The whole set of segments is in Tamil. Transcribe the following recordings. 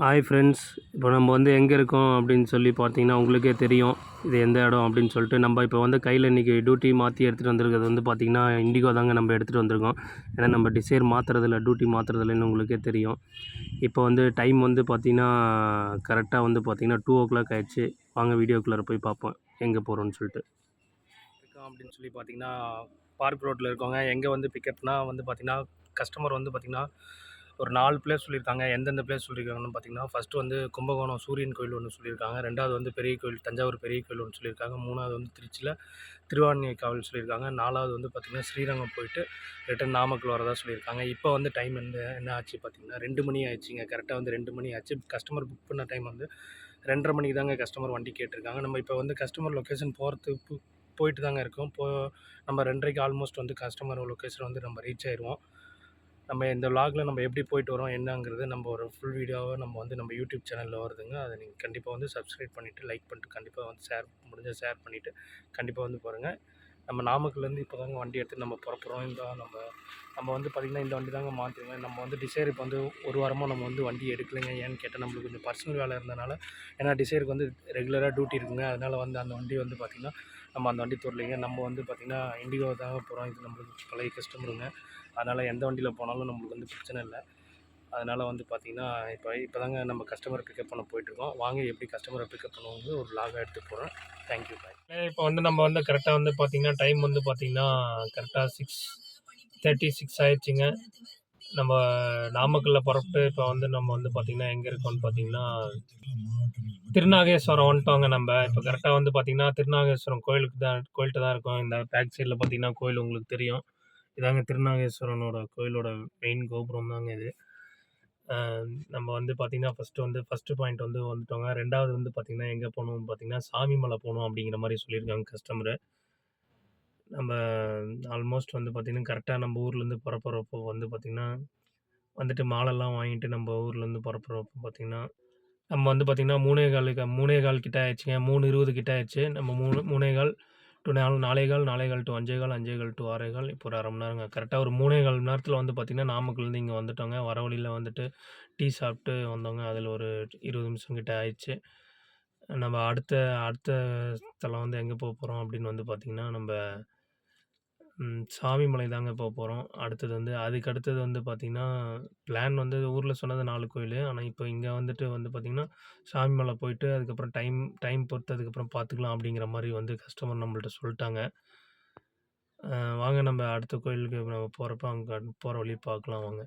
ஹாய் ஃப்ரெண்ட்ஸ் இப்போ நம்ம வந்து எங்கே இருக்கோம் அப்படின்னு சொல்லி பார்த்தீங்கன்னா உங்களுக்கே தெரியும். இது எந்த இடம் அப்படின்னு சொல்லிட்டு நம்ம இப்போ வந்து கையில் இன்றைக்கி டியூட்டி மாற்றி எடுத்துகிட்டு வந்திருக்கிறது வந்து பார்த்திங்கன்னா இண்டிகோ தாங்க நம்ம எடுத்துகிட்டு வந்திருக்கோம். ஏன்னா நம்ம டிசைர் மாற்றுறதில்ல டியூட்டி மாற்றுறதில்லன்னு உங்களுக்கே தெரியும். இப்போ வந்து டைம் வந்து பார்த்திங்கன்னா கரெக்டாக வந்து பார்த்திங்கன்னா டூ ஓ கிளாக் ஆயிடுச்சு. வாங்க வீடியோக்குள்ளே போய் பார்ப்போம் எங்கே போகிறோம்னு சொல்லிட்டு. இருக்கோம் அப்படின்னு சொல்லி பார்த்தீங்கன்னா பார்க் ரோட்டில் இருக்கவங்க எங்கே வந்து பிக்கப்னால் வந்து பார்த்திங்கன்னா கஸ்டமர் வந்து பார்த்திங்கன்னா ஒரு நாலு பிளேஸ் சொல்லியிருக்காங்க. எந்தெந்த பிளேஸ் சொல்லியிருக்காங்கன்னு பார்த்தீங்கன்னா ஃபஸ்ட்டு வந்து கும்பகோணம் சூரியன் கோயில் ஒன்று சொல்லியிருக்காங்க. ரெண்டாவது வந்து பெரிய கோயில் தஞ்சாவூர் பெரிய கோயில் ஒன்று சொல்லியிருக்காங்க. மூணாவது வந்து திருச்சியில் திருவான்மியை காவல் சொல்லியிருக்காங்க. நாலாவது வந்து பார்த்திங்கன்னா ஸ்ரீரங்கம் போயிட்டு ரிட்டன் நாமக்கல் வரதா சொல்லியிருக்காங்க. இப்போ வந்து டைம் என்ன என்ன ஆச்சு பார்த்தீங்கன்னா ரெண்டு மணி ஆயிடுச்சுங்க. கரெக்டாக வந்து ரெண்டு மணி ஆச்சு. கஸ்டமர் புக் பண்ண டைம் வந்து ரெண்டரை மணிக்கு தாங்க கஸ்டமர் வண்டி கேட்டிருக்காங்க. நம்ம இப்போ வந்து கஸ்டமர் லொக்கேஷன் போகிறதுக்கு போயிட்டு தாங்க இருக்கும். போ நம்ம ரெண்டரைக்கு ஆல்மோஸ்ட் வந்து கஸ்டமர் லொக்கேஷன் வந்து நம்ம ரீச் ஆயிடுவோம் நம்ம இந்த vlogல நம்ம எப்படி போயிட்டு வரோம் என்னங்கிறது நம்ம ஒரு ஃபுல் வீடியோவாக நம்ம வந்து நம்ம யூடியூப் சேனலில் வருதுங்க. அதை நீங்கள் கண்டிப்பாக வந்து சப்ஸ்கிரைப் பண்ணிவிட்டு லைக் பண்ணிட்டு கண்டிப்பாக வந்து ஷேர் முடிஞ்ச ஷேர் பண்ணிவிட்டு கண்டிப்பாக வந்து பாருங்கள் நம்ம நாமக்கல்லேருந்து இப்போ தாங்க வண்டி எடுத்து நம்ம புறப்புறோம் இந்த நம்ம நம்ம வந்து பார்த்திங்கன்னா இந்த வண்டி தாங்க மாற்றிருங்க நம்ம வந்து டிசைர் இப்போ வந்து ஒரு வாரமாக நம்ம வந்து வண்டி எடுக்கலைங்க. ஏன்னு கேட்டால் நம்மளுக்கு கொஞ்சம் பர்சனல் வேலை இருந்தனால ஏன்னா டிசைருக்கு வந்து ரெகுலராக டியூட்டி இருக்குங்க. அதனால் வந்து அந்த வண்டி வந்து பார்த்திங்கன்னா நம்ம அந்த வண்டி தரலைங்க நம்ம வந்து பார்த்திங்கன்னா இண்டிகோ தாங்க போகிறோம் இது நம்மளுக்கு பழைய கஸ்டமருங்க அதனால் எந்த வண்டியில் போனாலும் நம்மளுக்கு வந்து பிரச்சனை இல்லை. அதனால் வந்து பார்த்திங்கன்னா இப்போ இப்போ தாங்க நம்ம கஸ்டமரை பிக்கப் பண்ண போயிட்டுருக்கோம். வாங்க எப்படி கஸ்டமரை பிக்கப் பண்ணுவோங்க ஒரு லாகாக எடுத்து போகிறோம் தேங்க்யூ பாய் இப்போ வந்து நம்ம வந்து கரெக்டாக வந்து பார்த்திங்கன்னா டைம் வந்து பார்த்திங்கன்னா கரெக்டாக சிக்ஸ் தேர்ட்டி சிக்ஸ் ஆயிடுச்சுங்க. நம்ம நாமக்கல்லில் புறப்பட்டு இப்போ வந்து நம்ம வந்து பார்த்திங்கன்னா எங்கே இருக்கோம்னு பார்த்தீங்கன்னா திருநாகேஸ்வரம் வந்துட்டோங்க நம்ம. இப்போ கரெக்டாக வந்து பார்த்திங்கன்னா திருநாகேஸ்வரம் கோயிலுக்கு தான் கோயில்கிட்ட தான் இருக்கோம். இந்த பேக் சைடில் பார்த்திங்கன்னா கோயில் உங்களுக்கு தெரியும். இதாங்க திருநாகேஸ்வரனோட கோயிலோட மெயின் கோபுரம் தாங்க இது நம்ம வந்து பார்த்திங்கன்னா ஃபஸ்ட்டு வந்து ஃபஸ்ட்டு பாயிண்ட் வந்து வந்துட்டோங்க. ரெண்டாவது வந்து பார்த்திங்கன்னா எங்கே போகணும் பார்த்திங்கன்னா சாமி மலை போகணும் அப்படிங்கிற மாதிரி சொல்லியிருக்காங்க கஸ்டமரு நம்ம ஆல்மோஸ்ட் வந்து பார்த்திங்கன்னா கரெக்டாக நம்ம ஊர்லேருந்து புறப்புறப்போ வந்து பார்த்திங்கன்னா வந்துட்டு மாலைலாம் வாங்கிட்டு நம்ம ஊர்லேருந்து புறப்புறப்போ பார்த்திங்கன்னா நம்ம வந்து பார்த்திங்கன்னா மூணே காலுக்கு மூணே கால் கிட்ட ஆயிடுச்சுங்க. மூணு இருபது கிட்ட ஆயிடுச்சு. நம்ம மூணு மூணே கால் டு நாலு நாளைகள் நாளைகள் டு அஞ்சே கால் டு இப்போ ஒரு அரை மணி நேரங்க. கரெக்டாக ஒரு மூணே கால் மணி நேரத்தில் வந்து பார்த்திங்கன்னா நாமக்கல்லேருந்து இங்கே வந்துட்டோங்க. வர வழியில் வந்துட்டு டீ சாப்பிட்டு வந்தோங்க. அதில் ஒரு இருபது நிமிஷம் கிட்ட ஆயிடுச்சு. நம்ம அடுத்த அடுத்த ஸ்தலம் வந்து எங்கே போக போகிறோம் அப்படின்னு வந்து பார்த்திங்கன்னா நம்ம ம், சாமிமலை தாங்க இப்போ போகிறோம் அடுத்தது வந்து அதுக்கு அடுத்தது வந்து பார்த்திங்கன்னா பிளான் வந்து ஊரில் சொன்னது நாலு கோயில். ஆனால் இப்போ இங்கே வந்துட்டு வந்து பார்த்திங்கன்னா சாமிமலை போயிட்டு அதுக்கப்புறம் டைம் டைம் பொறுத்து அதுக்கப்புறம் பார்த்துக்கலாம் அப்படிங்கிற மாதிரி வந்து கஸ்டமர் நம்மள்ட்ட சொல்லிட்டாங்க. வாங்க நம்ம அடுத்த கோயிலுக்கு நம்ம போகிறப்ப அங்கே போகிற வழி பார்க்கலாம் வாங்க.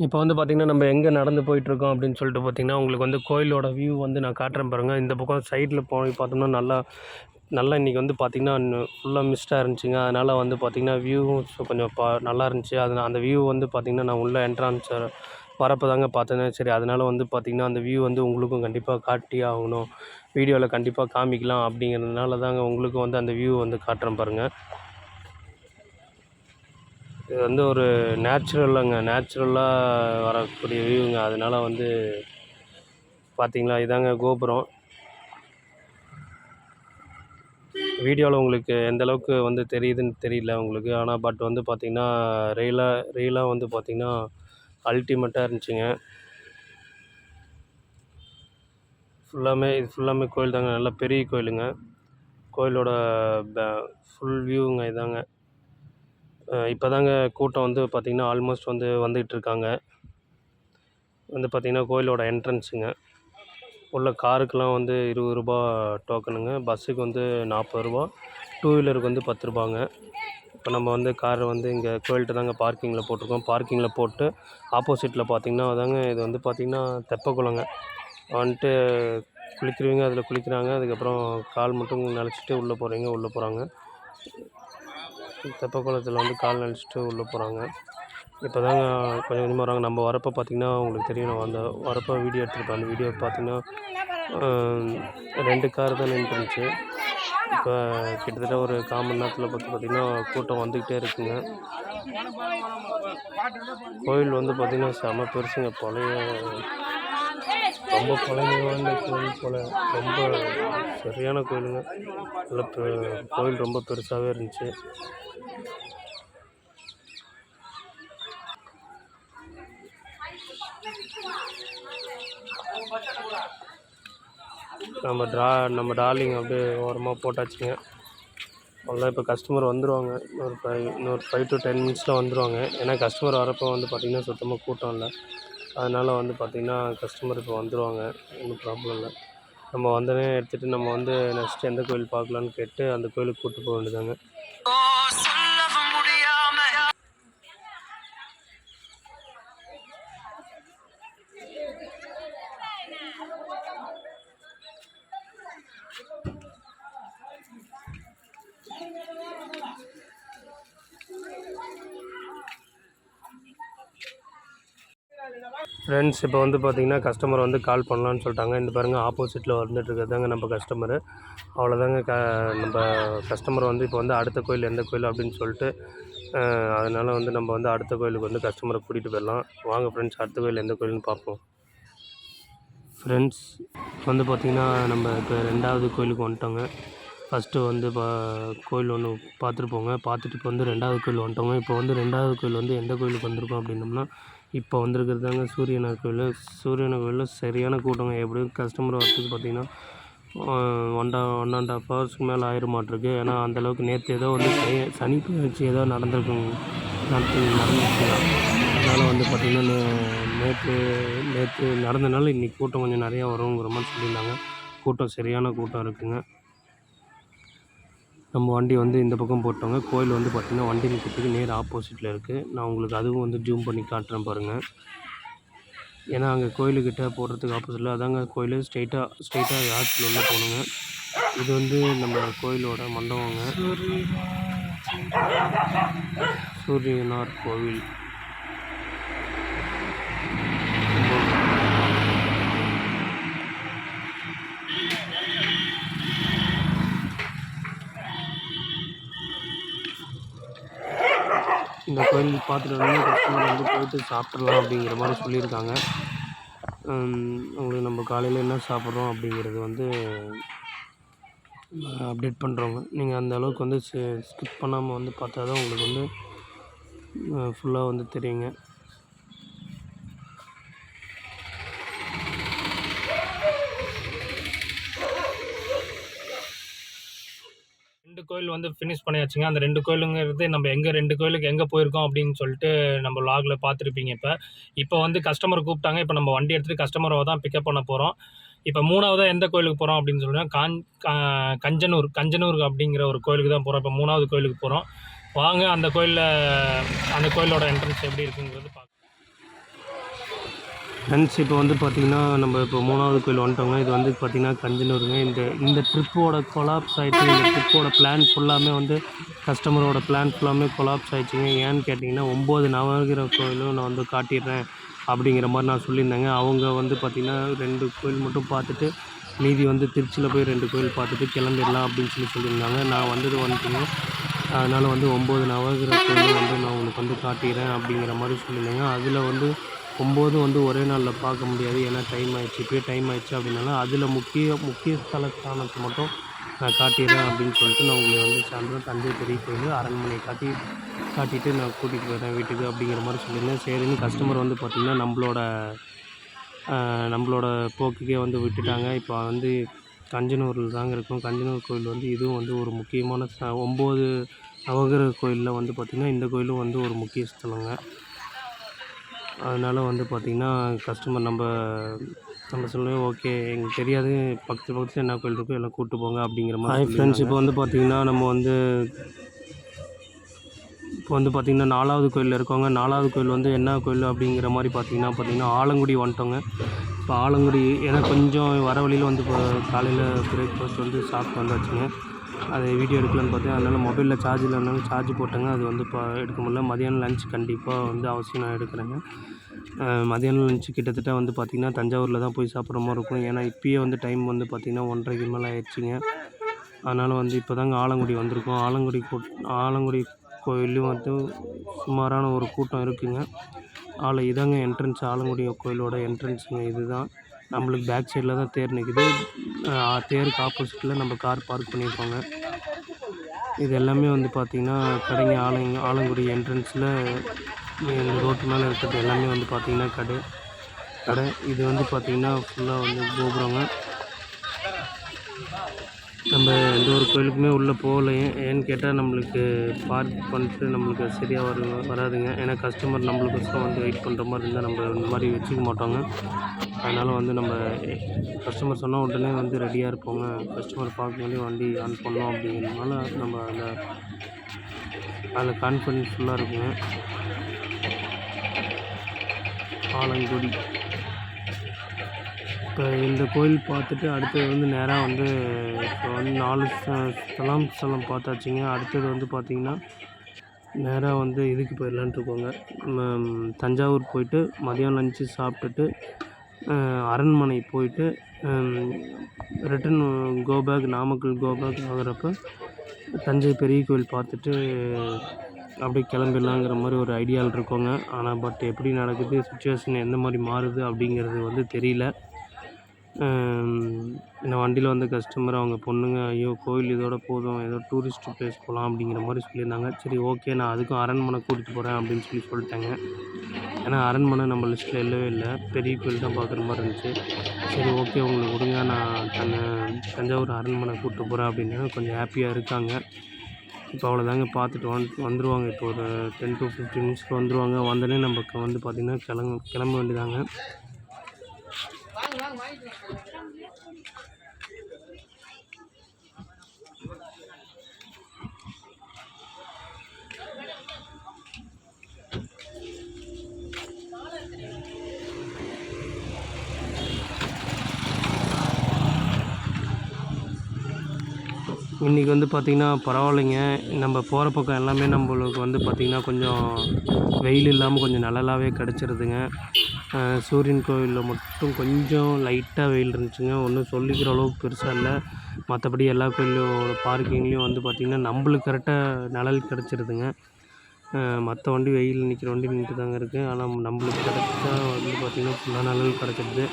இப்போ வந்து பார்த்திங்கன்னா நம்ம எங்கே நடந்து போயிட்டுருக்கோம் அப்படின்னு சொல்லிட்டு பார்த்திங்கன்னா உங்களுக்கு வந்து கோயிலோட வியூ வந்து நான் காட்டுறேன் பாருங்கள் இந்த பக்கம் சைடில் போய் பார்த்தோம்னா நல்லா நல்லா இன்றைக்கி வந்து பார்த்திங்கன்னா ஃபுல்லாக மிஸ்டாக இருந்துச்சுங்க. அதனால் வந்து பார்த்திங்கன்னா வியூவும் கொஞ்சம் பா நல்லா இருந்துச்சு. அது அந்த வியூ வந்து பார்த்திங்கன்னா நான் உள்ளே என்ட்ரான்ஸ் வரப்போ தாங்க பார்த்தேன் சரி அதனால் வந்து பார்த்திங்கன்னா அந்த வியூ வந்து உங்களுக்கும் கண்டிப்பாக காட்டி ஆகணும். வீடியோவில் கண்டிப்பாக காமிக்கலாம் அப்படிங்கிறதுனால தாங்க உங்களுக்கும் வந்து அந்த வியூ வந்து காட்டுறேன் பாருங்கள் இது வந்து ஒரு நேச்சுரலாங்க நேச்சுரலாக வரக்கூடிய வியூங்க அதனால் வந்து பார்த்திங்களா இதாங்க கோபுரம். வீடியோவில் உங்களுக்கு எந்தளவுக்கு வந்து தெரியுதுன்னு தெரியல உங்களுக்கு. ஆனால் பட் வந்து பார்த்திங்கன்னா ரியலாக ரியலாக வந்து பார்த்திங்கன்னா அல்டிமேட்டாக இருந்துச்சுங்க. ஃபுல்லாமே இது ஃபுல்லாமே கோயில் தாங்க. நல்ல பெரிய கோயிலுங்க. கோயிலோட ஃபுல் வியூங்க இதாங்க. இப்போ தாங்க கூட்டம் வந்து பார்த்திங்கன்னா ஆல்மோஸ்ட் வந்து வந்துக்கிட்டு இருக்காங்க. வந்து பார்த்திங்கன்னா கோயிலோட என்ட்ரன்ஸுங்க உள்ள காருக்கெலாம் வந்து இருபது ரூபா டோக்கனுங்க பஸ்ஸுக்கு வந்து நாற்பது ரூபா. டூ வீலருக்கு வந்து பத்து ரூபாங்க. இப்போ நம்ம வந்து காரை வந்து இங்கே கோயில்கிட்ட தாங்க பார்க்கிங்கில் போட்டிருக்கோம். பார்க்கிங்கில் போட்டு ஆப்போசிட்டில் பார்த்திங்கன்னா அதாங்க இது வந்து பார்த்திங்கன்னா தெப்பக்குளங்க. வந்துட்டு குளிக்கிறவங்க அதில் குளிக்கிறாங்க. அதுக்கப்புறம் கால் மட்டும் நினச்சிட்டு உள்ளே போகிறவங்க உள்ளே போகிறாங்க தெப்பக்குளத்தில் வந்து கால் நினச்சிட்டு உள்ளே போகிறாங்க இப்போ தாங்க கொஞ்சம் கொஞ்சமாக வராங்க. நம்ம வரப்போ பார்த்திங்கன்னா உங்களுக்கு தெரியும். நான் அந்த வரப்போ வீடியோ எடுத்துருப்பேன் அந்த வீடியோ பார்த்திங்கன்னா ரெண்டு கார் தான் நின்றுருந்துச்சு இப்போ கிட்டத்தட்ட ஒரு கால் மணி நேரத்தில் பார்த்து பார்த்திங்கன்னா கூட்டம் வந்துக்கிட்டே இருக்குங்க. கோயில் வந்து பார்த்திங்கன்னா செம பெருசுங்க. பழைய ரொம்ப பழமையான கோயில் போல் ரொம்ப சரியான கோயிலுங்க. நல்ல கோயில் ரொம்ப பெருசாகவே இருந்துச்சு. நம்ம ட்ரா நம்ம டார்லிங் அப்படியே ஓரமாக போட்டாச்சுங்க. அவ்வளோ இப்போ கஸ்டமர் வந்துடுவாங்க இன்னொரு ஃபைவ் இன்னொரு ஃபைவ் டு டென் மினிட்ஸில் வந்துடுவாங்க ஏன்னா கஸ்டமர் வரப்போ வந்து பார்த்திங்கன்னா சுத்தமாக கூட்டம் இல்லை. அதனால் வந்து பார்த்திங்கன்னா கஸ்டமர் இப்போ வந்துடுவாங்க ஒன்றும் ப்ராப்ளம் இல்லை. நம்ம வந்தோடனே எடுத்துகிட்டு நம்ம வந்து நெக்ஸ்ட் எந்த கோயில் பார்க்கலான்னு கேட்டு அந்த கோயிலுக்கு கூப்பிட்டு போக வேண்டியதாங்க ஃப்ரெண்ட்ஸ் இப்போ வந்து பார்த்திங்கன்னா கஸ்டமர் வந்து கால் பண்ணலான்னு சொல்லிட்டாங்க. இந்த பாருங்கள் ஆப்போசிட்டில் வந்துட்டு இருக்கிறதாங்க நம்ம கஸ்டமரு அவ்வளோதாங்க க நம்ம கஸ்டமர் வந்து இப்போ வந்து அடுத்த கோயில் எந்த கோயில் அப்படின்னு சொல்லிட்டு அதனால் வந்து நம்ம வந்து அடுத்த கோயிலுக்கு வந்து கஸ்டமரை கூட்டிகிட்டு போயிடலாம். வாங்க ஃப்ரெண்ட்ஸ் அடுத்த கோயில் எந்த கோயில்னு பார்ப்போம். ஃப்ரெண்ட்ஸ் வந்து பார்த்திங்கன்னா நம்ம இப்போ ரெண்டாவது கோயிலுக்கு வந்துட்டோங்க. ஃபஸ்ட்டு வந்து பா கோயில் ஒன்று பார்த்துட்டு போங்க. பார்த்துட்டு இப்போ வந்து ரெண்டாவது கோயில் வந்துட்டோங்க. இப்போ வந்து ரெண்டாவது கோயில் வந்து எந்த கோயிலுக்கு வந்திருக்கோம் அப்படின்னோம்னா இப்போ வந்திருக்கிறதாங்க சூரியனார் கோவிலில் சூரியனார் கோவிலில் சரியான கூட்டங்க. எப்படியும் கஸ்டமர் வரத்துக்கு பார்த்திங்கன்னா ஒன் டா ஒன் அண்ட் ஹாஃப் ஹவர்ஸ்க்கு மேலே ஆயிர மாட்டிருக்கு. ஏன்னா அந்தளவுக்கு நேற்று ஏதோ வந்து சனி சனி பயிற்சி ஏதோ நடந்திருக்குங்க நடத்து நடந்துச்சுன்னா அதனால் வந்து பார்த்திங்கன்னா நேற்று நேற்று நடந்தனால இன்றைக்கி கூட்டம் கொஞ்சம் நிறையா வருங்கிற மாதிரி சொல்லியிருந்தாங்க. கூட்டம் சரியான கூட்டம் இருக்குங்க. நம்ம வண்டி வந்து இந்த பக்கம் போட்டோங்க கோயில் வந்து பார்த்திங்கன்னா வண்டி நிற்கிறதுக்கு நேர் ஆப்போசிட்டில் இருக்குது நான் உங்களுக்கு அதுவும் வந்து ஜூம் பண்ணி காட்டுறேன் பாருங்கள் ஏன்னா அங்கே கோயிலுக்கிட்ட போடுறதுக்கு ஆப்போசிட்டில் அதாங்க கோயில். ஸ்ட்ரெயிட்டாக ஸ்ட்ரைட்டாக ஆற்றுல உள்ள போகணுங்க. இது வந்து நம்ம கோயிலோட மண்டபங்க. சூரியனார் கோவில். இந்த கோயில் பார்த்துட்டு வந்து கஸ்டமர் வந்து போயிட்டு சாப்பிட்றலாம் அப்படிங்கிற மாதிரி சொல்லியிருக்காங்க. உங்களுக்கு நம்ம காலையில் என்ன சாப்பிட்றோம் அப்படிங்கிறது வந்து அப்டேட் பண்ணுறோங்க நீங்கள் அந்த அளவுக்கு வந்து ஸ்கிப் பண்ணாமல் வந்து பார்த்தா தான் உங்களுக்கு வந்து ஃபுல்லாக வந்து தெரியுங்க. கோயில் வந்து ஃபினிஷ் பண்ணியாச்சுங்க. அந்த ரெண்டு கோயிலுங்கிறது நம்ம எங்கே ரெண்டு கோயிலுக்கு எங்கே போயிருக்கோம் அப்படின்னு சொல்லிட்டு நம்ம லாகில் பார்த்துருப்பீங்க இப்போ. இப்போ வந்து கஸ்டமர் கூப்பிட்டாங்க. இப்போ நம்ம வண்டி எடுத்துகிட்டு கஸ்டமரை தான் பிக்கப் பண்ண போகிறோம் இப்போ மூணாவதாக எந்த கோயிலுக்கு போகிறோம் அப்படின்னு சொல்லினா காஞ் கா- கஞ்சனூர் கஞ்சனூர் அப்படிங்கிற ஒரு கோயிலுக்கு தான் போகிறோம் இப்போ மூணாவது கோயிலுக்கு போகிறோம் வாங்க அந்த கோயிலில் அந்த கோயிலோட என்ட்ரன்ஸ் எப்படி இருக்குங்கிறது பார்க்கலாம் ஃப்ரெண்ட்ஸ் இப்போ வந்து பார்த்திங்கன்னா நம்ம இப்போ மூணாவது கோயில் வந்துட்டோங்க. இது வந்து பார்த்திங்கன்னா கஞ்சனூருங்க. இந்த இந்த ட்ரிப்போட கொலாப்ஸ் ஆகிடுச்சு இந்த ட்ரிப்போட பிளான் ஃபுல்லாமே வந்து கஸ்டமரோட பிளான் ஃபுல்லாமே கொலாப்ஸ் ஆகிடுச்சிங்க ஏன்னு கேட்டிங்கன்னா ஒம்பது நவகிர கோயிலும் நான் வந்து காட்டிடுறேன் அப்படிங்கிற மாதிரி நான் சொல்லியிருந்தேங்க. அவங்க வந்து பார்த்திங்கன்னா ரெண்டு கோயில் மட்டும் பார்த்துட்டு மீதி வந்து திருச்சியில் போய் ரெண்டு கோயில் பார்த்துட்டு கிளம்பிடலாம் அப்படின்னு சொல்லி சொல்லியிருந்தாங்க. நான் வந்தது வந்துட்டிங்கன்னா அதனால் வந்து ஒம்பது நவகிர கோயிலும் வந்து நான் உங்களுக்கு வந்து காட்டிடுறேன் அப்படிங்கிற மாதிரி சொல்லியிருந்தேங்க. அதில் வந்து ஒம்போதும் வந்து ஒரே நாளில் பார்க்க முடியாது. ஏன்னா டைம் ஆயிடுச்சு. இப்போயே டைம் ஆயிடுச்சு அப்படின்னாலும் அதில் முக்கிய முக்கிய ஸ்தல ஸ்தானத்தை மட்டும் நான் காட்டிடுறேன் அப்படின்னு சொல்லிட்டு நான் உங்களை வந்து சாயந்தரம் தஞ்சை பெரிய கோயில் அரண்மனையை காட்டி காட்டிட்டு நான் கூட்டிகிட்டு போயிடுறேன் வீட்டுக்கு அப்படிங்கிற மாதிரி சொல்லியிருந்தேன். சரின்னு கஸ்டமர் வந்து பார்த்திங்கன்னா நம்மளோட நம்மளோட போக்குக்கே வந்து விட்டுட்டாங்க. இப்போ வந்து கஞ்சனூரில் தாங்க இருக்கும். கஞ்சனூர் கோயில் வந்து இதுவும் வந்து ஒரு முக்கியமான ஸ்த ஒம்பது நவகிரக கோயிலில் வந்து பார்த்திங்கன்னா இந்த கோயிலும் வந்து ஒரு முக்கிய ஸ்தலங்க. அதனால் வந்து பார்த்திங்கன்னா கஸ்டமர் நம்ம நம்ம சொல்லுவோம் ஓகே எங்களுக்கு தெரியாது பக்கத்து பக்கத்தில் என்ன கோயில் இருக்கோ எல்லாம் கூப்பிட்டு போங்க அப்படிங்கிற மாதிரி ஃப்ரெண்ட்ஸ் இப்போ வந்து பார்த்திங்கன்னா நம்ம வந்து இப்போ வந்து பார்த்திங்கன்னா நாலாவது கோயிலில் இருக்கோங்க நாலாவது கோயில் வந்து என்ன கோயில் அப்படிங்கிற மாதிரி பார்த்திங்கன்னா பார்த்திங்கன்னா ஆலங்குடி வந்துட்டோங்க. இப்போ ஆலங்குடி ஏன்னா கொஞ்சம் வர வழியில் வந்து இப்போ காலையில் பிரேக்ஃபாஸ்ட் வந்து சாப்பிட்டு வந்தாச்சுங்க. அது வீடியோ எடுக்கலான்னு பார்த்தேன். அதனால் மொபைலில் சார்ஜ் இல்லைனாலும் சார்ஜ் போட்டேங்க. அது வந்து இப்போ எடுக்க முடியல. மதியானம் லஞ்ச் கண்டிப்பாக வந்து அவசியம் நான் எடுக்கிறேங்க. மதியானம் லஞ்ச் கிட்டத்தட்ட வந்து பார்த்திங்கன்னா தஞ்சாவூரில் தான் போய் சாப்பிட்ற மாதிரி இருக்கும். ஏன்னா இப்போயே வந்து டைம் வந்து பார்த்திங்கன்னா ஒன்றரைக்கு மேலே ஆயிடுச்சுங்க. அதனால் வந்து இப்போ தாங்க ஆலங்குடி வந்திருக்கோம். ஆலங்குடி கூட் ஆலங்குடி கோயிலையும் வந்து சுமாரான ஒரு கூட்டம் இருக்குங்க. ஆலை இதாங்க என்ட்ரன்ஸ் ஆலங்குடி கோயிலோட என்ட்ரன்ஸுங்க இதுதான். நம்மளுக்கு பேக் சைடில் தான் தேர் நிற்குது தேருக்கு ஆப்போசிட்டில் நம்ம கார் பார்க் பண்ணியிருக்கோங்க இது எல்லாமே வந்து பார்த்திங்கன்னா கடைங்க ஆலங்க ஆலங்குடி என்ட்ரன்ஸில் இந்த ரோட்டு மேலே இருக்கிறது எல்லாமே வந்து பார்த்திங்கன்னா கடை. கடை. இது வந்து பார்த்திங்கன்னா ஃபுல்லாக வந்து கோபுரங்க. நம்ம எந்த ஒரு கோயிலுக்குமே உள்ளே போகல ஏன்னு கேட்டால் நம்மளுக்கு பார்க் பண்ணிட்டு நம்மளுக்கு சரியாக வரு வராதுங்க. ஏன்னா கஸ்டமர் நம்மளுக்கோசரம் வந்து வெயிட் பண்ணுற மாதிரி இருந்தால் நம்ம இந்த மாதிரி வச்சுக்க மாட்டோங்க. அதனால் வந்து நம்ம கஸ்டமர் சொன்னால் உடனே வந்து ரெடியாக இருப்போங்க. கஸ்டமர் பார்க்கும்போதே வண்டி ஆன் பண்ணோம் அப்படிங்கிறதுனால நம்ம அதில் அதில் கான்ஃபிடன்ஸ் ஃபுல்லாக இருக்குங்க ஆலங்குடி. இப்போ இந்த கோயில் பார்த்துட்டு அடுத்தது வந்து நேராக வந்து இப்போ வந்து நாலு ஸ்தலம் ஸ்தலம் பார்த்தாச்சுங்க. அடுத்தது வந்து பார்த்திங்கன்னா நேராக வந்து இதுக்கு போயிடலான்ட்டு இருக்கோங்க. தஞ்சாவூர் போயிட்டு மதியம் லஞ்சு சாப்பிட்டுட்டு அரண்மனை போயிட்டு return go back Namakkal go back ஆகிறப்ப Thanjai பெரிய கோயில் பார்த்துட்டு அப்படியே கிளம்பிடலாங்கிற மாதிரி ஒரு ஐடியாவில் இருக்கோங்க. ஆனால் பட் எப்படி நடக்குது சுச்சுவேஷன் எந்த மாதிரி மாறுது அப்படிங்கிறது வந்து தெரியல. என்ன வண்டியில் வந்த கஸ்டமர் அவங்க பொண்ணுங்க ஐயோ கோயில் இதோட போதும் ஏதோ டூரிஸ்ட்டு ப்ளேஸ் போகலாம் அப்படிங்கிற மாதிரி சொல்லியிருந்தாங்க. சரி ஓகே நான் அதுக்கும் அரண்மனை கூட்டிகிட்டு போகிறேன் அப்படின்னு சொல்லி சொல்லிட்டாங்க. ஏன்னா அரண்மனை நம்ம லிஸ்ட்டில் இல்லவே இல்லை. பெரிய கோயில் தான் பார்க்குற மாதிரி இருந்துச்சு. சரி ஓகே உங்களுக்கு கொடுங்க. நான் தன்னை தஞ்சாவூர் அரண்மனை கூப்பிட்டு போகிறேன் அப்படின்னா கொஞ்சம் ஹாப்பியாக இருக்காங்க. இப்போ அவ்வளோதாங்க பார்த்துட்டு வந்து வந்துடுவாங்க இப்போ ஒரு டென் டு ஃபிஃப்டின் மினிட்ஸ்க்கு வந்துடுவாங்க வந்தோடனே நமக்கு வந்து பார்த்திங்கன்னா கிளம்ப கிளம்ப வேண்டியதாங்க. 我买一只。இன்றைக்கி வந்து பார்த்திங்கன்னா பரவாயில்லைங்க. நம்ம போகிற பக்கம் எல்லாமே நம்மளுக்கு வந்து பார்த்திங்கன்னா கொஞ்சம் வெயில் இல்லாமல் கொஞ்சம் நிழலாகவே கிடச்சிருதுங்க. சூரியன் கோவிலில் மட்டும் கொஞ்சம் லைட்டாக வெயில் இருந்துச்சுங்க. ஒன்றும் சொல்லிக்கிற அளவுக்கு பெருசாக இல்லை. மற்றபடி எல்லா கோயிலோட பார்க்கிங்லேயும் வந்து பார்த்திங்கன்னா நம்மளுக்கு கரெக்டாக நிழல் கிடச்சிருதுங்க. மற்ற வண்டி வெயில் நிற்கிற வண்டி நின்றுட்டு தாங்க இருக்குது ஆனால் நம்மளுக்கு கரெக்டாக வந்து பார்த்திங்கன்னா ஃபுல்லாக நிழல் கிடச்சிருது.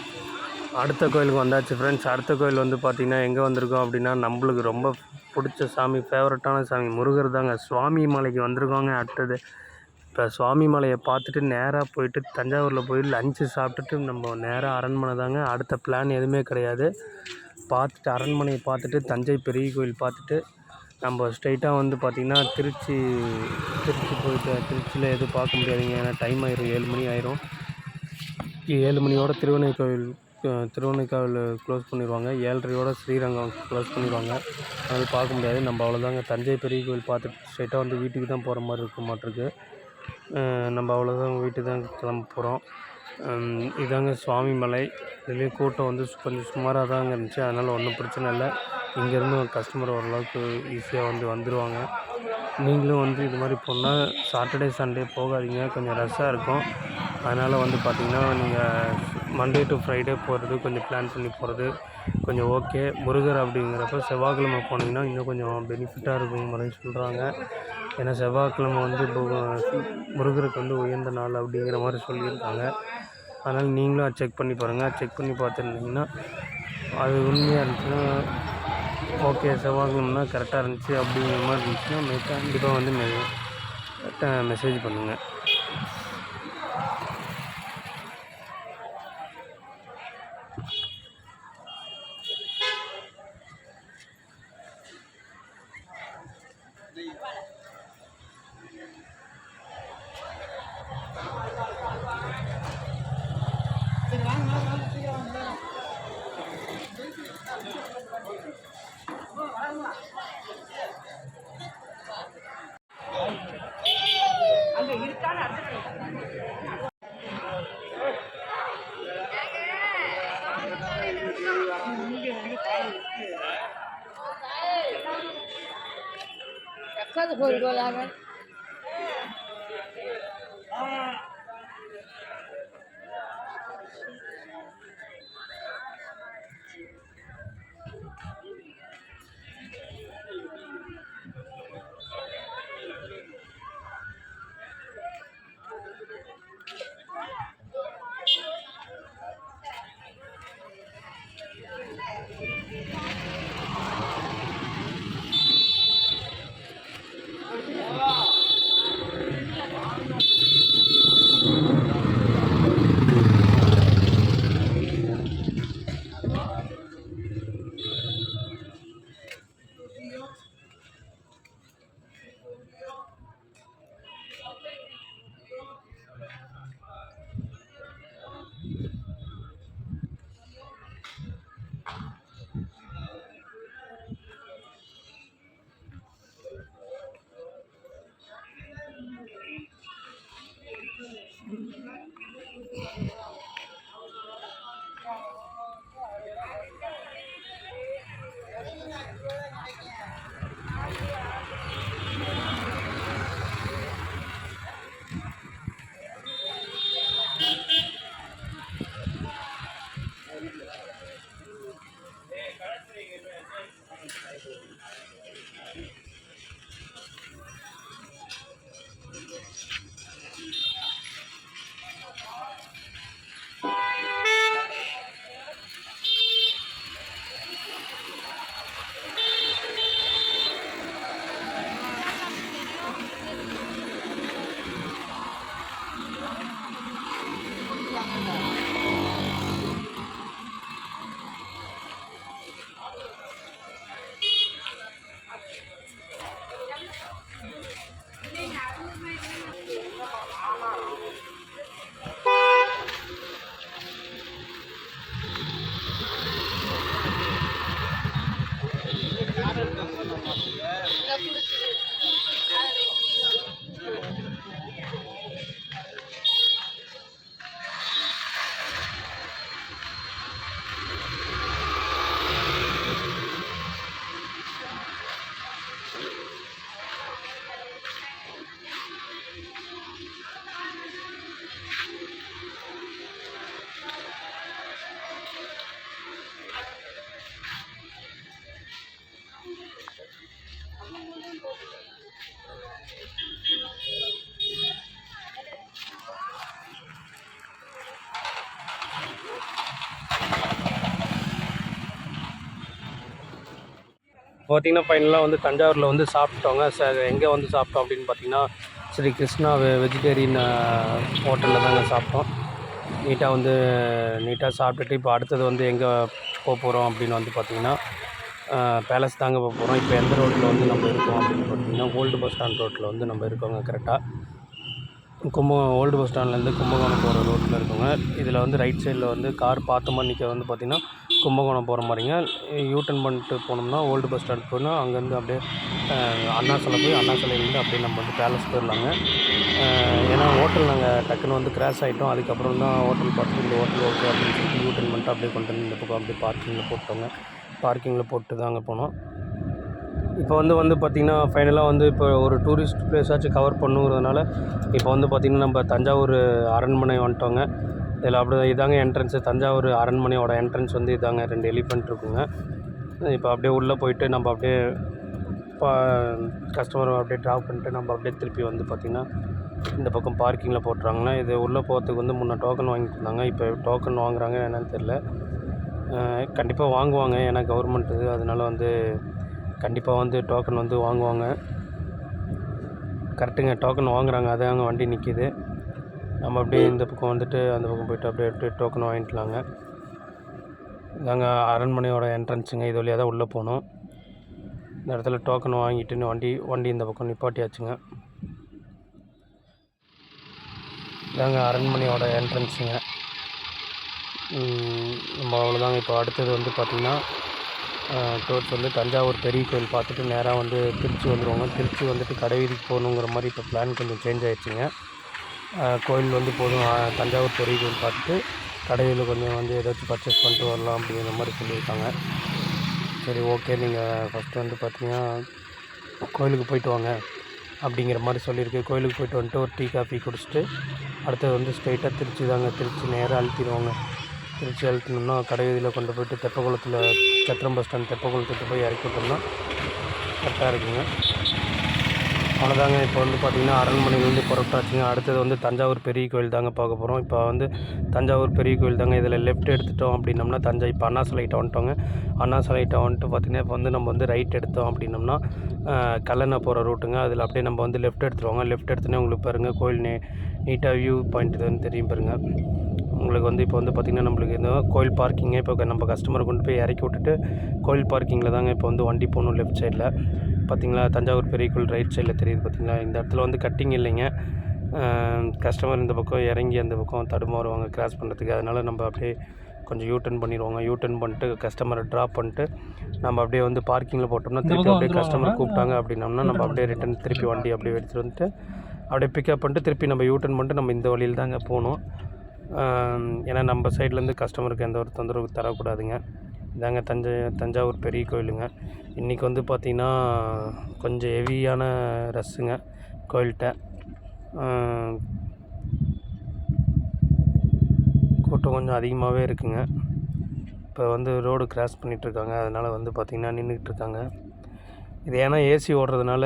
அடுத்த கோயிலுக்கு வந்தாச்சு ஃப்ரெண்ட்ஸ் அடுத்த கோயில் வந்து பார்த்திங்கன்னா எங்கே வந்திருக்கோம் அப்படின்னா நம்மளுக்கு ரொம்ப பிடிச்ச சாமி ஃபேவரட்டான சாமி முருகர் தாங்க. சுவாமி மலைக்கு வந்திருக்கோங்க அடுத்தது. இப்போ சுவாமி மலையை பார்த்துட்டு நேராக போயிட்டு தஞ்சாவூரில் போய் லஞ்சு சாப்பிட்டுட்டு நம்ம நேராக அரண்மனை தாங்க. அடுத்த பிளான் எதுவுமே கிடையாது. பார்த்துட்டு அரண்மனையை பார்த்துட்டு தஞ்சை பெரிய கோயில் பார்த்துட்டு நம்ம ஸ்ட்ரைட்டாக வந்து பார்த்திங்கன்னா திருச்சி திருச்சி போயிட்டு திருச்சியில் எதுவும் பார்க்க முடியாதுங்க. ஏன்னா டைம் ஆயிரும். ஏழு மணி ஆயிரும். ஏழு மணியோட திருவண்ணைக்கோவில் கோவில் திருவண்ணக்காவில் க்ளோஸ் பண்ணிடுவாங்க ஏழ்ரையோட ஸ்ரீரங்கம் க்ளோஸ் பண்ணிடுவாங்க அது பார்க்க முடியாது. நம்ம அவ்வளோதாங்க தஞ்சை பெரிய கோவில் பார்த்துட்டு ஸ்ட்ரைட்டாக வந்து வீட்டுக்கு தான் போகிற மாதிரி இருக்க மாட்டிருக்கு. நம்ம அவ்வளோதான் வீட்டுக்கு தான் கிளம்ப போகிறோம் இதாங்க சுவாமி மலை. இதுலேயும் கூட்டம் வந்து கொஞ்சம் சுமாராக தாங்க இருந்துச்சு. அதனால் ஒன்றும் பிரச்சனை இல்லை. இங்கேருந்து கஸ்டமர் ஓரளவுக்கு ஈஸியாக வந்து வந்துடுவாங்க நீங்களும் வந்து இது மாதிரி போனால் சாட்டர்டே சண்டே போகாதீங்க. கொஞ்சம் ரஷ்ஷாக இருக்கும். அதனால் வந்து பார்த்திங்கன்னா நீங்கள் மண்டே டு ஃப்ரைடே போகிறது கொஞ்சம் பிளான் பண்ணி போகிறது கொஞ்சம் ஓகே முருகர் அப்படிங்கிறப்ப செவ்வாய்க்கிழமை போனீங்கன்னா இன்னும் கொஞ்சம் பெனிஃபிட்டாக இருக்கும் மாதிரி சொல்கிறாங்க ஏன்னா செவ்வாய்க்கிழமை வந்து முருகருக்கு வந்து உயர்ந்த நாள் அப்படிங்கிற மாதிரி சொல்லியிருக்காங்க. அதனால் நீங்களும் செக் பண்ணி பாருங்கள் செக் பண்ணி பார்த்துருந்தீங்கன்னா அது உண்மையாக இருந்துச்சுன்னா ஓகே செவ்வாய்க்கிழமைனா கரெக்டாக இருந்துச்சு அப்படிங்கிற மாதிரி இருந்துச்சுன்னா கண்டிப்பாக வந்து மெசேஜ் பண்ணுங்கள் আবার பார்த்திங்கன்னா ஃபைனலாக வந்து தஞ்சாவூரில் வந்து சாப்பிட்டோங்க. ச எங்கே வந்து சாப்பிட்டோம் அப்படின்னு பார்த்தீங்கன்னா ஸ்ரீ கிருஷ்ணா வெ வெஜிடேரியன் ஹோட்டலில் தாங்க சாப்பிட்டோம். நீட்டாக வந்து நீட்டாக சாப்பிட்டுட்டு இப்போ அடுத்தது வந்து எங்கே போக போகிறோம் அப்படின்னு வந்து பார்த்திங்கன்னா பேலஸ் தாங்க போக போகிறோம் இப்போ எந்த ரோட்டில் வந்து நம்ம இருக்கோம் அப்படின்னு பார்த்தீங்கன்னா ஓல்டு பஸ் ஸ்டாண்ட் ரோட்டில் வந்து நம்ம இருக்கோங்க கரெக்டாக கும்பகோணம் ஓல்டு பஸ் ஸ்டாண்ட்லேருந்து கும்பகோணம் போகிற ரோட்டில் இருக்குங்க இதில் வந்து ரைட் சைடில் வந்து கார் பார்த்தமாக நிற்க வந்து பார்த்திங்கன்னா கும்பகோணம் போகிற மாதிரிங்க. யூட்டன் பண்ணிட்டு போனோம்னா ஓல்டு பஸ் ஸ்டாண்ட் போனால் அங்கேருந்து அப்படியே அண்ணா சிலை போய் அண்ணா சிலையிலேருந்து அப்படியே நம்ம வந்து பேலஸ் போயிடலாங்க. ஏன்னா ஹோட்டல் நாங்கள் டக்குன்னு வந்து கிராஷ் ஆகிட்டோம் அதுக்கப்புறம் தான் ஹோட்டல் பார்த்து இந்த ஹோட்டல் ஓகே அப்படின்னு சொல்லிட்டு யூட்டன் பண்ணிட்டு அப்படியே கொண்டு வந்து இந்த பக்கம் அப்படியே பார்க்கிங்கில் போட்டோங்க. பார்க்கிங்கில் போட்டு தாங்க போனோம். இப்போ வந்து வந்து பார்த்திங்கன்னா ஃபைனலாக வந்து இப்போ ஒரு டூரிஸ்ட் ப்ளேஸாச்சும் கவர் பண்ணுங்கிறதுனால இப்போ வந்து பார்த்திங்கன்னா நம்ம தஞ்சாவூர் அரண்மனை வந்துட்டோங்க. இதில் அப்படி இதாங்க என்ட்ரன்ஸு தஞ்சாவூர் அரண்மனையோட என்ட்ரன்ஸ் வந்து இதாங்க ரெண்டு எலிஃபெண்ட் இருக்குங்க. இப்போ அப்படியே உள்ளே போயிட்டு நம்ம அப்படியே கஸ்டமரை அப்படியே ட்ராப் பண்ணிட்டு நம்ம அப்படியே திருப்பி வந்து பார்த்திங்கன்னா இந்த பக்கம் பார்க்கிங்கில் போட்டுறாங்கன்னா இது உள்ளே போகிறதுக்கு வந்து முன்னே டோக்கன் வாங்கிட்டு இருந்தாங்க இப்போ டோக்கன் வாங்குறாங்க என்னன்னு தெரில கண்டிப்பாக வாங்குவாங்க ஏன்னா கவர்மெண்ட் இது. அதனால வந்து கண்டிப்பாக வந்து டோக்கன் வந்து வாங்குவாங்க. கரெக்டுங்க டோக்கன் வாங்குறாங்க. அதாங்க வண்டி நிற்கிது நம்ம அப்படியே இந்த பக்கம் வந்துட்டு அந்த பக்கம் போயிட்டு அப்படியே அப்படியே டோக்கன் வாங்கிக்கலாங்க. இதாங்க அரண்மனையோட என்ட்ரன்ஸுங்க இது வழியாக தான் உள்ளே போகணும். இந்த இடத்துல டோக்கன் வாங்கிட்டு வண்டி வண்டி இந்த பக்கம் நிப்பாட்டியாச்சுங்க. இதாங்க அரண்மனையோட என்ட்ரன்ஸுங்க நம்ம அவ்வளோதாங்க இப்போ அடுத்தது வந்து பார்த்திங்கன்னா டோர்ஸ் வந்து தஞ்சாவூர் பெரிய கோயில் பார்த்துட்டு நேராக வந்து திருச்சி வந்துடுவாங்க திருச்சி வந்துட்டு கடைவீதிக்கு போகணுங்கிற மாதிரி இப்போ பிளான் கொஞ்சம் சேஞ்ச் ஆகிடுச்சிங்க கோயில் வந்து போதும். தஞ்சாவூர் பெரிய கோயில் பார்த்துட்டு கடையில் கொஞ்சம் வந்து ஏதாச்சும் பர்ச்சேஸ் பண்ணிட்டு வரலாம் அப்படிங்கிற மாதிரி சொல்லியிருக்காங்க. சரி ஓகே நீங்கள் ஃபஸ்ட்டு வந்து பார்த்தீங்கன்னா கோயிலுக்கு போயிட்டு வாங்க அப்படிங்கிற மாதிரி சொல்லியிருக்கு. கோயிலுக்கு போயிட்டு வந்துட்டு ஒரு டீ காஃபி குடிச்சிட்டு அடுத்தது வந்து ஸ்ட்ரைட்டாக திருச்சி தாங்க. திருச்சி நேராக அழுத்திடுவாங்க. திருச்சி அழுத்தினோம்னா கடைவீதியில் கொண்டு போயிட்டு தெப்பக்குளத்தில் சத்திரம் பஸ் ஸ்டாண்ட் தெப்பக்குளத்துக்கு போய் இறக்கி விட்டோம்னா கரெக்டாக இருக்குங்க. அவ்வளோதாங்க. இப்போ வந்து பார்த்திங்கன்னா அரண்மனையிலேருந்து புறப்பட்டாச்சுங்க. அடுத்தது வந்து தஞ்சாவூர் பெரிய கோயில் தாங்க பார்க்க போகிறோம் இப்போ வந்து தஞ்சாவூர் பெரிய கோயில் தாங்க. இதில் லெஃப்ட் எடுத்துட்டோம் அப்படின்னம்னா தஞ்சை இப்போ அண்ணா வந்துட்டோங்க அண்ணா வந்துட்டு பார்த்திங்கன்னா இப்போ வந்து நம்ம வந்து ரைட் எடுத்தோம் அப்படின்னம்னா கல்லணை போகிற ரூட்டுங்க அதில் அப்படியே நம்ம வந்து லெஃப்ட் எடுத்துருவாங்க. லெஃப்ட் எடுத்துனே உங்களுக்கு பாருங்கள் கோயில் நீ நீட்டாக வியூ பாயிண்ட் இது வந்து தெரியும் பாருங்கள் உங்களுக்கு வந்து இப்போ வந்து பார்த்திங்கன்னா நம்மளுக்கு இந்த கோயில் பார்க்கிங்கே இப்போ நம்ம கஸ்டமரை கொண்டு போய் இறக்கி விட்டுட்டு கோயில் பார்க்கிங்கில் தாங்க இப்போ வந்து வண்டி போகணும் லெஃப்ட் சைடில் பார்த்தீங்களா? தஞ்சாவூர் பெரிய கோயில் ரைட் சைடில் தெரியுது பார்த்தீங்களா? இந்த இடத்துல வந்து கட்டிங் இல்லைங்க. கஸ்டமர் இந்த பக்கம் இறங்கி அந்த பக்கம் தடுமாறுவாங்க கிராஸ் பண்ணுறதுக்கு அதனால் நம்ம அப்படியே கொஞ்சம் யூ டர்ன் பண்ணிடுவாங்க. யூ டர்ன் பண்ணிட்டு கஸ்டமரை ட்ராப் பண்ணிட்டு நம்ம அப்படியே வந்து பார்க்கிங்கில் போட்டோம்னா திருப்பி அப்படியே கஸ்டமர் கூப்பிட்டாங்க அப்படின்னம்னா நம்ம அப்படியே ரிட்டன் திருப்பி வண்டி அப்படியே எடுத்துகிட்டு வந்துட்டு அப்படியே பிக்கப் பண்ணிட்டு திருப்பி நம்ம யூ டர்ன் பண்ணிட்டு நம்ம இந்த வழியில் தாங்க போகணும். ஏன்னா நம்ம சைட்லேருந்து கஸ்டமருக்கு எந்த ஒரு தொந்தரவு தரக்கூடாதுங்க. இதாங்க தஞ்சை தஞ்சாவூர் பெரிய கோயிலுங்க. இன்றைக்கி வந்து பார்த்திங்கன்னா கொஞ்சம் ஹெவியான ரஷ்ஷுங்க கோயில்கிட்ட. கூட்டம் கொஞ்சம் அதிகமாகவே இருக்குங்க. இப்போ வந்து ரோடு கிராஸ் பண்ணிகிட்ருக்காங்க அதனால் வந்து பார்த்திங்கன்னா நின்றுக்கிட்டு இருக்காங்க இது ஏன்னா ஏசி ஓடுறதுனால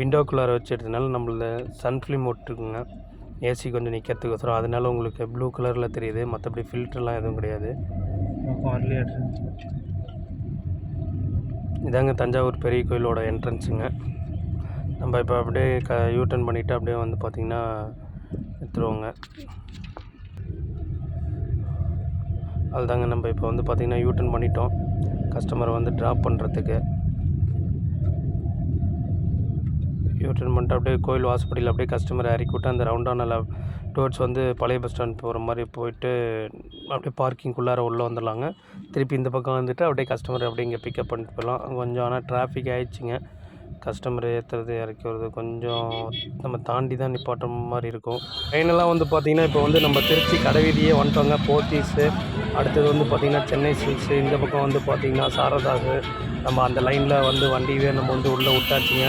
விண்டோக்குள்ளார வச்சு எடுத்ததுனால நம்மள சன் ஃபிலிம் ஓட்டுருக்குங்க ஏசி கொஞ்சம் நிற்கிறதுக்கோசரம் அதனால உங்களுக்கு ப்ளூ கலரில் தெரியுது. மற்றபடி ஃபில்டர்லாம் எதுவும் கிடையாது. இதாங்க தஞ்சாவூர் பெரிய கோயிலோட என்ட்ரன்ஸுங்க நம்ம இப்போ அப்படியே க யூட்டர்ன் பண்ணிவிட்டு அப்படியே வந்து பார்த்திங்கன்னா எடுத்துருவோங்க. அதுதாங்க நம்ம இப்போ வந்து பார்த்திங்கன்னா யூட்டன் பண்ணிட்டோம். கஸ்டமரை வந்து ட்ராப் பண்ணுறதுக்கு யூட்டன் பண்ணிட்டு அப்படியே கோயில் வாசப்படியில் அப்படியே கஸ்டமர் இறக்கி விட்டு அந்த ரவுண்டான டுவர்ட்ஸ் வந்து பழைய பஸ் ஸ்டாண்ட் போகிற மாதிரி போயிட்டு அப்படியே பார்க்கிங்குள்ளார உள்ளே வந்துடலாங்க. திருப்பி இந்த பக்கம் வந்துட்டு அப்படியே கஸ்டமர் அப்படியே இங்கே பிக்கப் பண்ணிட்டு போயிடலாம். கொஞ்சம் ஆனால் டிராஃபிக் ஆயிடுச்சுங்க. கஸ்டமர் ஏற்றுறது இறக்கி கொஞ்சம் நம்ம தாண்டி தான் நிப்பாட்டுற மாதிரி இருக்கும். ட்ரெயினெல்லாம் வந்து பார்த்திங்கன்னா இப்போ வந்து நம்ம திருச்சி கடைவீதியே வந்துட்டோங்க. போத்தீஸு அடுத்தது வந்து பார்த்திங்கன்னா சென்னை சில்ஸு இந்த பக்கம் வந்து பார்த்திங்கன்னா சாரதாஸு. நம்ம அந்த லைனில் வந்து வண்டியவே நம்ம வந்து உள்ளே விட்டாச்சுங்க.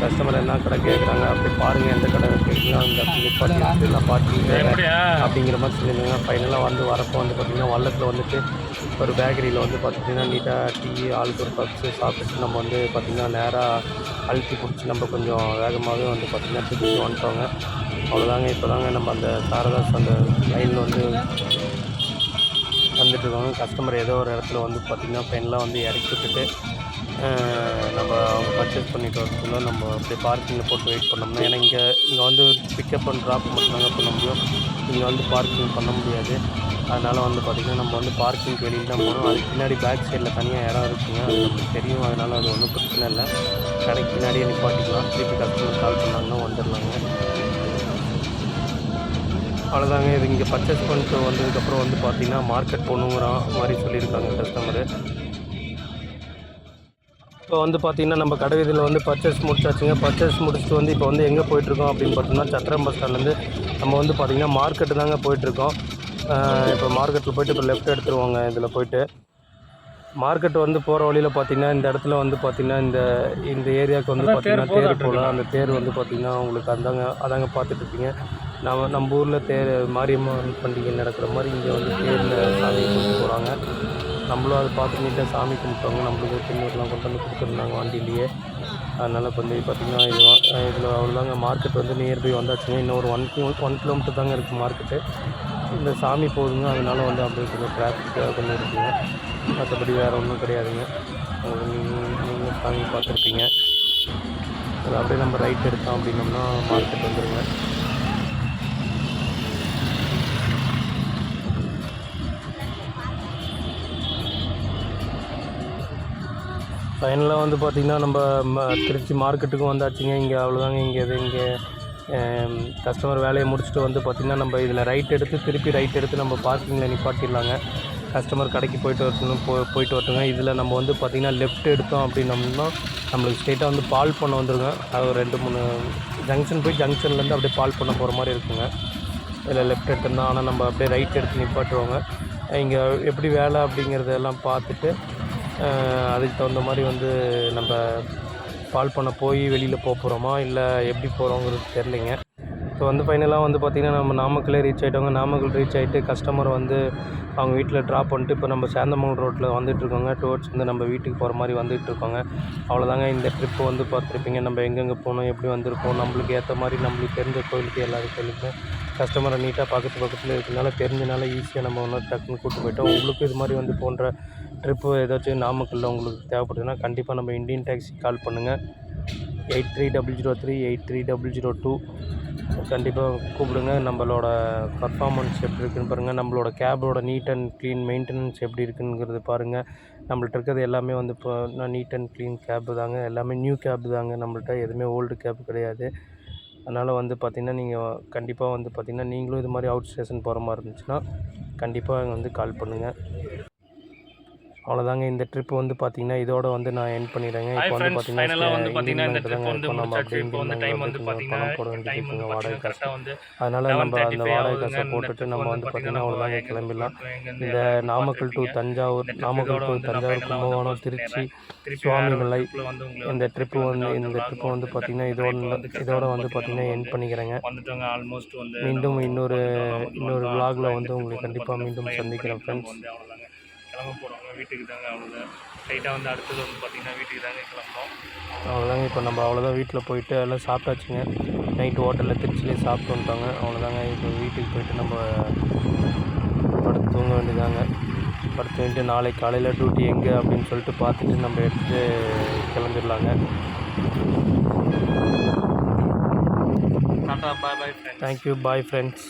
கஸ்டமர் என்ன கடை கேட்குறாங்க அப்படி பாருங்கள் எந்த கடை கேட்குறீங்களோ அந்த நிப்பாட்டி பார்க்கிங் அப்படிங்கிற மாதிரி சொல்லியிருந்தாங்க. ஃபைனலாக வந்து வரப்போ வந்து பார்த்திங்கன்னா வல்லத்தில் வந்துட்டு ஒரு பேக்கரியில் வந்து பார்த்திங்கன்னா நீட்டாக டீ ஆளுக்கு ஒரு பப்ஸு சாப்பிட்டு நம்ம வந்து பார்த்திங்கன்னா நேராக அழுத்தி பிடிச்சி நம்ம கொஞ்சம் வேகமாகவே வந்து பார்த்திங்கன்னா திருப்பி வந்துட்டோங்க. அவ்வளோதாங்க இப்போ தாங்க நம்ம அந்த சாரதாஸ் அந்த லைனில் வந்து வந்துட்டு இருக்காங்க. கஸ்டமர் ஏதோ ஒரு இடத்துல வந்து பார்த்திங்கன்னா ஃபைனலாக வந்து இறக்கி விட்டுட்டு நம்ம அவங்க பர்ச்சேஸ் பண்ணிட்டு வரதுக்குள்ள நம்ம அப்படியே பார்க்கிங்கில் போட்டு வெயிட் பண்ணோம்னா ஏன்னா இங்கே இங்கே வந்து பிக்கப் அண்ட் ட்ராப் மட்டும்தாங்க பண்ண முடியும். இங்கே வந்து பார்க்கிங் பண்ண முடியாது. அதனால் வந்து பார்த்திங்கன்னா நம்ம வந்து பார்க்கிங் வெளியில் தான் போகணும். அதுக்கு பின்னாடி பேக் சைடில் தனியாக இடம் இருக்குங்க. அது நமக்கு தெரியும். அதனால் அது ஒன்றும் பிரச்சனை இல்லை. கடைக்கு பின்னாடியே நிப்பாட்டிக்கலாம். திருப்பி கஸ்டமர் கால் பண்ணாங்கன்னா வந்துடலாங்க. அவ்வளோதாங்க இது இங்கே பர்ச்சேஸ் பண்ணிட்டு வந்ததுக்கப்புறம் வந்து பார்த்தீங்கன்னா மார்க்கெட் போகணுங்கிற மாதிரி சொல்லியிருக்காங்க கஸ்டமரு இப்போ வந்து பார்த்தீங்கன்னா நம்ம கடை வீதியில் வந்து பர்ச்சேஸ் முடிச்சாச்சுங்க. பர்ச்சேஸ் முடிச்சுட்டு வந்து இப்போ வந்து எங்கே போயிட்டுருக்கோம் அப்படின்னு பார்த்தோம்னா சத்திரம் பஸ் ஸ்டாண்ட்லேருந்து நம்ம வந்து பார்த்திங்கன்னா மார்க்கெட்டு தாங்க போயிட்டுருக்கோம். இப்போ மார்க்கெட்டில் போயிட்டு இப்போ லெஃப்ட் எடுத்துருவாங்க இதில் போயிட்டு. மார்க்கெட் வந்து போகிற வழியில் பார்த்தீங்கன்னா இந்த இடத்துல வந்து பார்த்தீங்கன்னா இந்த இந்த ஏரியாவுக்கு வந்து பார்த்தீங்கன்னா தேர் போல அந்த தேர் வந்து பார்த்தீங்கன்னா உங்களுக்கு அதாங்க அதாங்க பார்த்துட்டு இருப்பீங்க நம்ம நம்ம ஊரில் தேர் மாரியம்மன் பண்டிகை நடக்கிற மாதிரி இங்கே வந்து தேரில் சாமி போகிறாங்க நம்மளும் அதை பார்த்து நீட்டாக சாமி கும்பிட்டவங்க நம்மளுக்கு திருநூறுலாம் கொண்டு வந்து கொடுத்துருந்தாங்க வண்டியிலேயே. அதனால் இப்போ வந்து பார்த்திங்கன்னா இது இதில் அவ்வளோதாங்க மார்க்கெட் வந்து நியர்பை வந்தாச்சுங்க. இன்னும் ஒரு ஒன் கிலோ ஒன் கிலோமீட்டர் தாங்க இருக்குது மார்க்கெட்டு இந்த சாமி போகுதுங்க அதனால வந்து அப்படியே கொஞ்சம் டிராஃபிக்காக கொஞ்சம் இருக்குங்க. மற்றபடி வேறு ஒன்றும் கிடையாதுங்க. நீங்கள் நீங்கள் சாமி பார்த்துருப்பீங்க. அது அப்படியே நம்ம ரைட் எடுத்தோம் அப்படின்னோம்னா மார்க்கெட் வந்துடுங்க ஃபைனலாக வந்து பார்த்திங்கன்னா நம்ம ம- திருச்சி மார்க்கெட்டுக்கும் வந்தாச்சுங்க. இங்கே அவ்வளோதாங்க இங்கே இது இங்கே கஸ்டமர் வேலையை முடிச்சுட்டு வந்து பார்த்திங்கன்னா நம்ம இதில் ரைட் எடுத்து திருப்பி ரைட் எடுத்து நம்ம பார்க்கிங்கில் நிப்பாட்டிடலாங்க. கஸ்டமர் கடைக்கு போயிட்டு வரணும் போ போயிட்டு வரட்டுங்க. இதில் நம்ம வந்து பார்த்திங்கன்னா லெஃப்ட் எடுத்தோம் அப்படின்னோம்னா நம்மளுக்கு ஸ்ட்ரெயிட்டாக வந்து பால் பண்ண வந்துருங்க. அது ஒரு ரெண்டு மூணு ஜங்ஷன் போய் ஜங்ஷன்லேருந்து அப்படியே பால் பண்ண போகிற மாதிரி இருக்குங்க. இதில் லெஃப்ட் எடுத்திருந்தோம் ஆனால் நம்ம அப்படியே ரைட் எடுத்து நிப்பாட்டுவாங்க. இங்கே எப்படி வேலை அப்படிங்கிறதெல்லாம் பார்த்துட்டு அதுக்கு தகுந்த மாதிரி வந்து நம்ம பால் பண்ண போய் வெளியில் போக போகிறோமா இல்லை எப்படி போகிறோங்கிறது தெரிலிங்க இப்போ வந்து ஃபைனலாக வந்து பார்த்திங்கன்னா நம்ம நாமக்கல்லே ரீச் ஆகிட்டவங்க நாமக்கல் ரீச் ஆகிட்டு கஸ்டமர் வந்து அவங்க வீட்டில் ட்ராப் பண்ணிட்டு இப்போ நம்ம சேந்தமங்கல் ரோட்டில் வந்துட்டுருக்கோங்க டுவர்ட்ஸ் வந்து நம்ம வீட்டுக்கு போகிற மாதிரி வந்துட்டுருக்கோங்க அவ்வளோதாங்க இந்த ட்ரிப்பு வந்து பார்த்துருப்பீங்க. நம்ம எங்கெங்கே போகணும் எப்படி வந்திருக்கோம் நம்மளுக்கு ஏற்ற மாதிரி நம்மளுக்கு தெரிஞ்ச கோயிலுக்கு எல்லா கோயிலுக்குமே கஸ்டமரை நீட்டாக பக்கத்து பக்கத்தில் இருக்கிறனால தெரிஞ்சனால ஈஸியாக நம்ம ஒன்று டக்குன்னு கூப்பிட்டு போயிட்டோம். உங்களுக்கு இது மாதிரி வந்து போன்ற ட்ரிப்பு ஏதாச்சும் நாமக்கல்லில் உங்களுக்கு தேவைப்படுதுன்னா கண்டிப்பாக நம்ம இந்தியன் டாக்ஸி கால் பண்ணுங்கள் eight three double zero three eight three double zero two. கண்டிப்பாக கூப்பிடுங்க. நம்மளோட பர்ஃபார்மன்ஸ் எப்படி இருக்குன்னு பாருங்கள் நம்மளோட கேபோட நீட் அண்ட் க்ளீன் மெயின்டெனன்ஸ் எப்படி இருக்குங்கிறது பாருங்கள் நம்மள்ட்ட இருக்கிறது எல்லாமே வந்து இப்போ நீட் அண்ட் க்ளீன் கேபு தாங்க. எல்லாமே நியூ கேபு தாங்க. நம்மள்ட்ட எதுவுமே ஓல்டு கேப் கிடையாது. அதனால் வந்து பார்த்திங்கன்னா நீங்கள் கண்டிப்பாக வந்து பார்த்திங்கன்னா நீங்களும் இது மாதிரி அவுட் ஸ்டேஷன் போகிற மாதிரி இருந்துச்சுன்னா கண்டிப்பாக வந்து கால் பண்ணுங்கள் அவ்வளோதாங்க இந்த ட்ரிப் வந்து பார்த்தீங்கன்னா இதோட வந்து நான் என் பண்ணிடுறேங்க. இப்போ வந்து பார்த்தீங்கன்னா வந்து பார்த்தீங்கன்னா இந்த ட்ரிப் தாங்க வந்து இருக்கோம். நம்ம முடிச்சாச்சு. அப்படியே இப்போ வந்து டைம் வந்து கொஞ்சம் பார்த்தீங்கன்னா பணம் போட இருக்குங்க. வாடகை காசு. அதனால் நம்ம அந்த 11:35 வாடகை. காசை போட்டுட்டு நம்ம வந்து பார்த்தீங்கன்னா அவ்வளோதாங்க கிளம்பிடலாம். இந்த நாமக்கல் டு. தஞ்சாவூர் நாமக்கல் டு தஞ்சாவூர் கும்பகோணம் திருச்சி பண்ணிடுறேன். திருப்பி சுவாமி வேற ஒரு மலை tripல வந்து உங்களை இந்த ட்ரிப்பு வந்து இந்த ட்ரிப்பு வந்து பார்த்தீங்கன்னா இதோட இதோட வந்து பார்த்தீங்கன்னா என் பண்ணிக்கிறேங்க. வந்துட்டோங்க ஆல்மோஸ்ட் வந்து மீண்டும் இன்னொரு. இன்னொரு இந்த வந்து trip உங்களை வந்து கண்டிப்பாக மீண்டும் சந்திக்கிறேன். ஃப்ரெண்ட்ஸ் கிளம்ப போகிறோங்க வீட்டுக்கு தாங்க அவ்வளோதான் ஸ்ட்ரைட்டாக வந்து அடுத்தது வந்து பார்த்தீங்கன்னா வீட்டுக்கு தாங்க கிளம்புறோம். அவ்வளோதாங்க இப்போ நம்ம அவ்வளோதான் வீட்டில் போயிட்டு எல்லாம் சாப்பிட்டாச்சுங்க. நைட்டு ஹோட்டலில் திருச்சிலே சாப்பிட்டு வந்துட்டாங்க. அவ்வளோதாங்க இப்போ வீட்டுக்கு போயிட்டு நம்ம படுத்து தூங்க வேண்டியதாங்க படுத்து வேண்டிட்டு நாளைக்கு காலையில் டியூட்டி எங்கே அப்படின்னு சொல்லிட்டு பார்த்துட்டு நம்ம எடுத்துகிட்டு கிளம்பிடலாங்க. Tata bye bye friends thank you bye friends